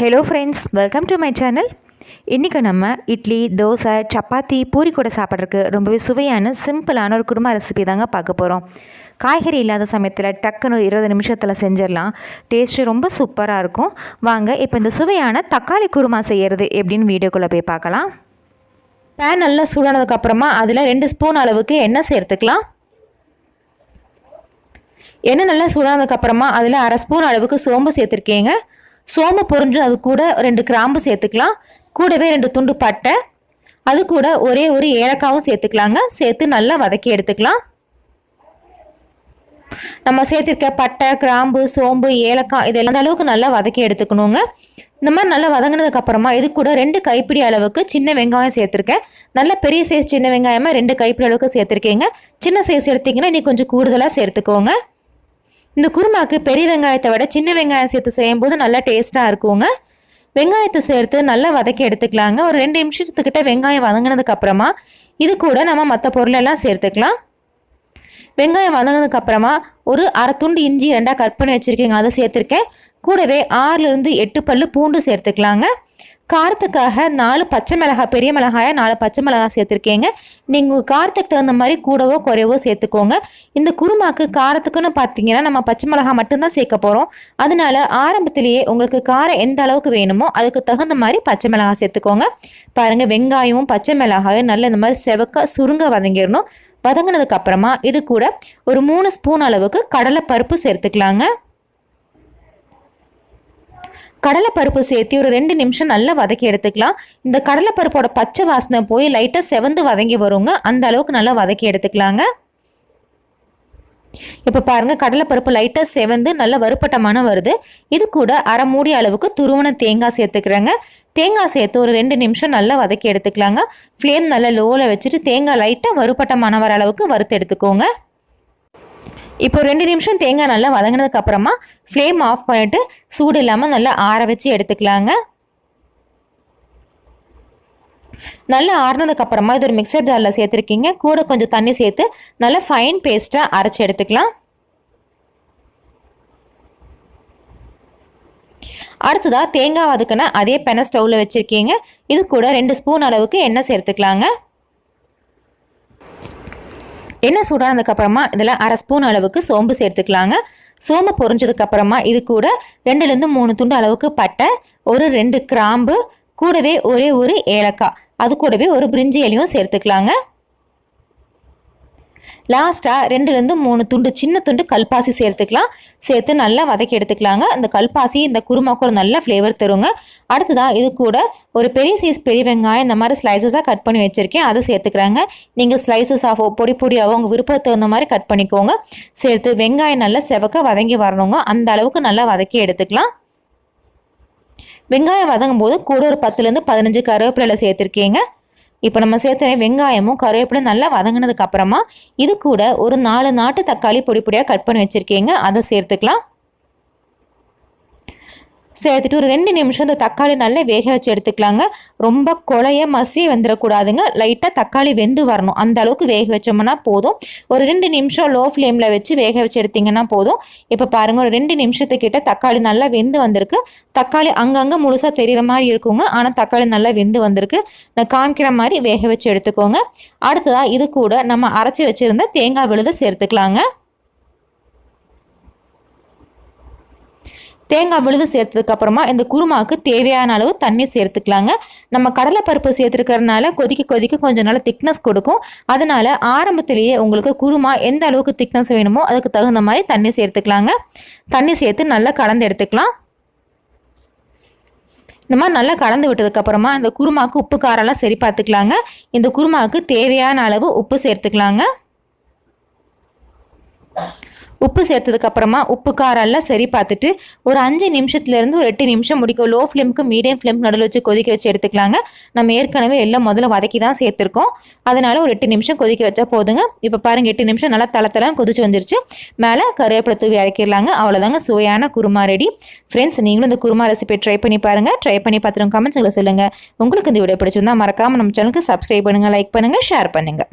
Hello friends welcome to my channel இன்றைக்கி நம்ம இட்லி தோசை சப்பாத்தி பூரி கூட சாப்பிட்றதுக்கு ரொம்பவே சுவையான சிம்பிளான ஒரு குருமா ரெசிபி தாங்க பார்க்க போகிறோம் காய்கறி இல்லாத சமயத்தில் டக்குன்னு இருபது நிமிஷத்தில் செஞ்சிடலாம். டேஸ்ட்டு ரொம்ப சூப்பராக இருக்கும். வாங்க இப்போ இந்த சுவையான தக்காளி குருமா செய்கிறது எப்படின்னு வீடியோக்குள்ளே போய் பார்க்கலாம். பேன் நல்லா சூடானதுக்கப்புறமா அதில் ரெண்டு ஸ்பூன் அளவுக்கு எண்ணெய் சேர்த்துக்கலாம். எண்ணெய் நல்லா சூடானதுக்கப்புறமா அதில் அரை ஸ்பூன் அளவுக்கு சோம்பு சேர்த்துருக்கீங்க. சோம்பு பொறிஞ்சு அது கூட ரெண்டு கிராம்பு சேர்த்துக்கலாம். கூடவே ரெண்டு துண்டு பட்டை. அது கூட ஒரே ஒரு ஏலக்காவும் சேர்த்துக்கலாங்க. சேர்த்து நல்லா வதக்கி எடுத்துக்கலாம். நம்ம சேர்த்திருக்க பட்டை கிராம்பு சோம்பு ஏலக்காய் இதெல்லாம் அளவுக்கு நல்லா வதக்கி எடுத்துக்கணுங்க. இந்த மாதிரி நல்லா வதங்கினதுக்கு அப்புறமா இது கூட ரெண்டு கைப்பிடி அளவுக்கு சின்ன வெங்காயம் சேர்த்துருக்கேன். நல்ல பெரிய சைஸ் சின்ன வெங்காயமாக ரெண்டு கைப்பிடி அளவுக்கு சேர்த்துருக்கீங்க. சின்ன சைஸ் எடுத்திங்கன்னா நீ கொஞ்சம் கூடுதலாக சேர்த்துக்கோங்க. இந்த குருமாக்கு பெரிய வெங்காயத்தை விட சின்ன வெங்காயம் சேர்த்து செய்யும்போது நல்லா டேஸ்ட்டாக இருக்குங்க. வெங்காயத்தை சேர்த்து நல்லா வதக்கி எடுத்துக்கலாங்க. ஒரு ரெண்டு நிமிஷத்துக்கிட்ட வெங்காயம் வதங்கினதுக்கு அப்புறமா இது கூட நம்ம மற்ற பொருளெல்லாம் சேர்த்துக்கலாம். வெங்காயம் வதங்கினதுக்கு அப்புறமா ஒரு அரை துண்டு இஞ்சி ரெண்டாக கட் பண்ணி வச்சுருக்கீங்க அதை சேர்த்துருக்கேன். கூடவே ஆறுலேருந்து எட்டு பல் பூண்டு சேர்த்துக்கலாங்க. காரத்துக்காக நாலு பச்சை மிளகாய் பெரிய மிளகாயை நாலு பச்சை மிளகாய் சேர்த்துருக்கேங்க. நீங்கள் காரத்துக்கு தகுந்த மாதிரி கூடவோ குறைவோ சேர்த்துக்கோங்க. இந்த குருமாக்கு காரத்துக்குன்னு பார்த்தீங்கன்னா நம்ம பச்சை மிளகாய் மட்டும்தான் சேர்க்க போகிறோம் அதனால ஆரம்பத்திலேயே உங்களுக்கு காரம் எந்த அளவுக்கு வேணுமோ அதுக்கு தகுந்த மாதிரி பச்சை மிளகாய் சேர்த்துக்கோங்க. பாருங்கள் வெங்காயமும் பச்சை மிளகாயும் நல்ல இந்த மாதிரி செவக்க சுருங்க வதங்கிடணும். வதங்கினதுக்கு அப்புறமா இது கூட ஒரு மூணு ஸ்பூன் அளவுக்கு கடலை பருப்பு சேர்த்துக்கலாங்க. கடலைப்பருப்பு சேர்த்து ஒரு ரெண்டு நிமிஷம் நல்லா வதக்கி எடுத்துக்கலாம். இந்த கடலைப்பருப்போட பச்சை வாசனை போய் லைட்டாக செவந்து வதங்கி வருங்க. அந்த அளவுக்கு நல்லா வதக்கி எடுத்துக்கலாங்க. இப்போ பாருங்கள் கடலைப்பருப்பு லைட்டாக செவந்து நல்ல வறுப்பட்ட வருது. இது கூட அரை மூடி அளவுக்கு துருவன தேங்காய் சேர்த்துக்கிறேங்க. தேங்காய் சேர்த்து ஒரு ரெண்டு நிமிஷம் நல்லா வதக்கி எடுத்துக்கலாங்க. ஃப்ளேம் நல்லா லோவில் வச்சுட்டு தேங்காய் லைட்டாக வறுப்பட்ட வர அளவுக்கு வறுத்து எடுத்துக்கோங்க. இப்போ ரெண்டு நிமிஷம் தேங்காய் நல்லா வதங்கினதுக்கு அப்புறமா ஃப்ளேம் ஆஃப் பண்ணிவிட்டு சூடு இல்லாமல் நல்லா ஆற வச்சு எடுத்துக்கலாங்க. நல்லா ஆறினதுக்கப்புறமா இது ஒரு மிக்சர் ஜாரில் சேர்த்துருக்கீங்க. கூட கொஞ்சம் தண்ணி சேர்த்து நல்லா ஃபைன் பேஸ்ட்டாக அரைச்சி எடுத்துக்கலாம். அடுத்ததாக தேங்காய் வதக்குன்னா அதே பென ஸ்டவ்வில் வச்சுருக்கீங்க. இது கூட ரெண்டு ஸ்பூன் அளவுக்கு எண்ணெய் சேர்த்துக்கலாங்க. எண்ணெய் சூடானதுக்கப்புறமா இதில் அரை ஸ்பூன் அளவுக்கு சோம்பு சேர்த்துக்கலாங்க. சோம்பு பொறிஞ்சதுக்கப்புறமா இது கூட ரெண்டுலேருந்து மூணு துண்டு அளவுக்கு பட்டை ஒரு ரெண்டு கிராம்பு கூடவே ஒரே ஒரு ஏலக்காய். அது கூடவே ஒரு பிரிஞ்சி இலையும் சேர்த்துக்கலாங்க. லாஸ்ட்டாக ரெண்டுலேருந்து மூணு துண்டு சின்ன துண்டு கல்பாசி சேர்த்துக்கலாம். சேர்த்து நல்லா வதக்கி எடுத்துக்கலாங்க. இந்த கல்பாசி இந்த குருமாக்கு ஒரு நல்ல ஃப்ளேவர் தருங்க. அடுத்ததாக இது கூட ஒரு பெரிய சைஸ் பெரிய வெங்காயம் இந்த மாதிரி ஸ்லைசஸாக கட் பண்ணி வச்சுருக்கேன். அதை சேர்த்துக்கிறாங்க நீங்கள் ஸ்லைசஸ் ஆஃப் பொடி பொடியாகவோ உங்கள் விருப்பத்தை தகுந்த மாதிரி கட் பண்ணிக்கோங்க. சேர்த்து வெங்காயம் நல்லா செவக்க வதங்கி வரணுங்க. அந்த அளவுக்கு நல்லா வதக்கி எடுத்துக்கலாம். வெங்காயம் வதங்கும் போது கூட ஒரு பத்துலேருந்து பதினஞ்சு கருவேப்பிலை சேர்த்துருக்கீங்க. இப்போ நம்ம சேர்த்த வெங்காயமும் கருவேப்பிலும் நல்லா வதங்கினதுக்கு அப்புறமா இது கூட ஒரு நாலு நாட்டு தக்காளி பொடி பொடியாக கட் பண்ணி வச்சுருக்கீங்க. அதை சேர்த்துக்கலாம். சேர்த்துட்டு ஒரு ரெண்டு நிமிஷம் இந்த தக்காளி நல்லா வேக வச்சு எடுத்துக்கலாங்க. ரொம்ப கொலைய மசி வந்துடக்கூடாதுங்க லைட்டாக தக்காளி வெந்து வரணும். அந்த அளவுக்கு வேக வச்சோம்னா போதும். ஒரு ரெண்டு நிமிஷம் லோ ஃப்ளேமில் வச்சு வேக வச்சு எடுத்திங்கன்னா போதும். இப்போ பாருங்கள் ஒரு ரெண்டு நிமிஷத்துக்கிட்ட தக்காளி நல்லா வெந்து வந்திருக்கு. தக்காளி அங்கங்கே முழுசாக தெரிகிற மாதிரி இருக்குங்க. ஆனால் தக்காளி நல்லா வெந்து வந்திருக்கு. நான் காமிக்கிற மாதிரி வேக வச்சு எடுத்துக்கோங்க. அடுத்ததாக இது கூட நம்ம அரைச்சி வச்சுருந்த தேங்காய் விழுது சேர்த்துக்கலாங்க. தேங்காய் விழுது சேர்த்ததுக்கப்புறமா இந்த குருமாவுக்கு தேவையான அளவு தண்ணி சேர்த்துக்கலாங்க. நம்ம கடலைப்பருப்பு சேர்த்துருக்கறனால கொதிக்க கொதிக்க கொஞ்சம் நாள் திக்னஸ் கொடுக்கும். அதனால் ஆரம்பத்திலேயே உங்களுக்கு குருமா எந்த அளவுக்கு திக்னஸ் வேணுமோ அதுக்கு தகுந்த மாதிரி தண்ணி சேர்த்துக்கலாங்க. தண்ணி சேர்த்து நல்லா கலந்து எடுத்துக்கலாம். இந்த மாதிரி நல்லா கலந்து விட்டதுக்கப்புறமா இந்த குருமாவுக்கு உப்பு காரெல்லாம் சரி பார்த்துக்கலாங்க. இந்த குருமாவுக்கு தேவையான அளவு உப்பு சேர்த்துக்கலாங்க. உப்பு சேர்த்ததுக்கப்புறமா உப்பு காரெல்லாம் சரி பார்த்துட்டு ஒரு அஞ்சு நிமிஷத்துலேருந்து ஒரு எட்டு நிமிஷம் முடிக்கும் லோ ஃப்ளேமுக்கு மீடியம் ஃப்ளேம் நடுவில் வச்சு கொதிக்க வச்சு எடுத்துக்கலாங்க. நம்ம ஏற்கனவே எல்லாம் முதல்ல வதக்கி தான் சேர்த்துருக்கோம். அதனால் ஒரு எட்டு நிமிஷம் கொதிக்க வச்சா போதுங்க. இப்போ பாருங்கள் எட்டு நிமிஷம் நல்லா தளத்தெல்லாம் கொதிச்சு வந்துருச்சு. மேலே கருவேப்பிலை தூவி அரைக்கிடலாங்க. அவ்வளோதாங்க சுவையான குருமா ரெடி. ஃப்ரெண்ட்ஸ் நீங்களும் இந்த குருமா ரெசிபி ட்ரை பண்ணி பாருங்கள் ட்ரை பண்ணி பார்த்துருங்க கமெண்ட்ஸுங்களை சொல்லுங்கள் உங்களுக்கு இந்த வீடியோ பிடிச்சிருந்தா மறக்காமல் நம்ம சேனலுக்கு சப்ஸ்கிரைப் பண்ணுங்கள் லைக் பண்ணுங்கள் ஷேர் பண்ணுங்கள்